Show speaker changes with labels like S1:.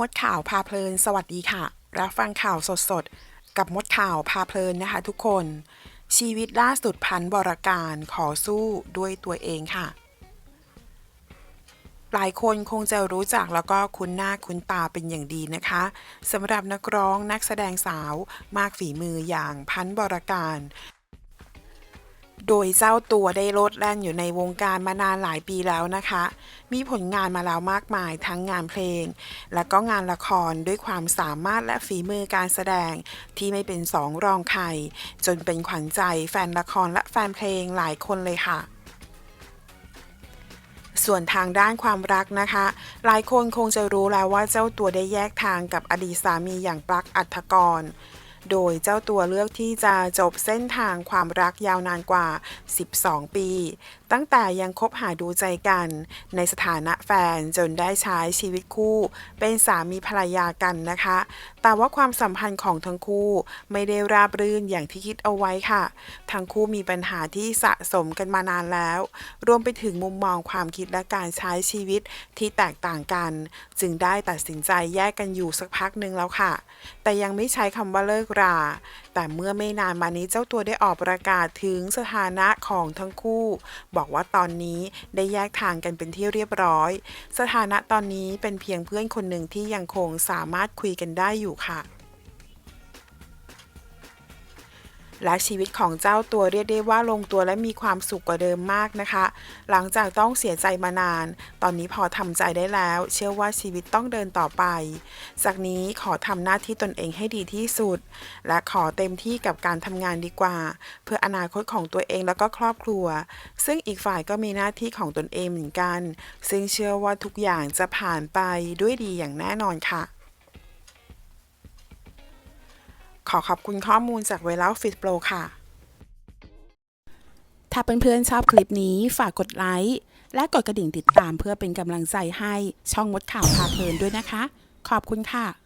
S1: มดข่าวพาเพลิน สวัสดีค่ะ รับฟังข่าวสดๆกับมดข่าวพาเพลินนะคะทุกคน ชีวิตล่าสุดพันบรการขอสู้ด้วยตัวเองค่ะ หลายคนคงจะรู้จักแล้วก็คุ้นหน้าคุ้นตาเป็นอย่างดีนะคะสำหรับนักร้องนักแสดงสาวมากฝีมืออย่างพันบรการ โดยเจ้าตัวได้โลดแล่นอยู่ในวงการมานานหลายปีแล้วนะคะ มีผลงานมาแล้วมากมายทั้งงานเพลง และก็งานละครด้วยความสามารถและฝีมือการแสดงที่ไม่เป็นสองรองใคร จนเป็นขวัญใจแฟนละครและแฟนเพลงหลายคนเลยค่ะส่วนทางด้านความรักนะคะ หลายคนคงจะรู้แล้วว่าเจ้าตัวได้แยกทางกับอดีตสามีอย่างปลั๊กอัฐกร โดยเจ้าตัวเลือกที่จะจบเส้นทางความรักยาวนานกว่า 12 ปี ตั้งแต่ยังคบหาดูใจกัน ในสถานะแฟนจนได้ใช้ชีวิตคู่ เป็นสามีภรรยากันนะคะ แต่ว่าความสัมพันธ์ของทั้งคู่ไม่ได้ราบรื่นอย่างที่คิดเอาไว้ค่ะ ทั้งคู่มีปัญหาที่สะสมกันมานานแล้ว รวมไปถึงมุมมองความคิดและการใช้ชีวิตที่แตกต่างกัน จึงได้ตัดสินใจแยกกันอยู่สักพักหนึ่งแล้วค่ะ แต่ยังไม่ใช้คำว่าเลิกรา แต่เมื่อไม่นานมานี้เจ้าตัวได้ออกประกาศถึงสถานะของทั้งคู่ บอกว่าตอนนี้ได้แยกทางกันเป็นที่เรียบร้อย สถานะตอนนี้เป็นเพียงเพื่อนคนหนึ่งที่ยังคงสามารถคุยกันได้อยู่ค่ะ และชีวิตของเจ้าตัวเรียกได้ว่าลงตัวและมีความสุขกว่าเดิมมากนะคะ หลังจากต้องเสียใจมานาน ตอนนี้พอทำใจได้แล้ว เชื่อว่าชีวิตต้องเดินต่อไป จากนี้ขอทำหน้าที่ตนเองให้ดีที่สุด และขอเต็มที่กับการทำงานดีกว่า เพื่ออนาคตของตัวเองแล้วก็ครอบครัว ซึ่งอีกฝ่ายก็มีหน้าที่ของตนเองเหมือนกัน ซึ่งเชื่อว่าทุกอย่างจะผ่านไปด้วยดีอย่างแน่นอนค่ะ ขอขอบคุณข้อมูลจากเวลาฟิตโปรค่ะ ถ้าเพื่อนๆชอบคลิปนี้ฝากกดไลค์และกดกระดิ่งติดตามเพื่อเป็นกำลังใจให้ช่องมดข่าวพาเพลินด้วยนะคะ ขอบคุณค่ะ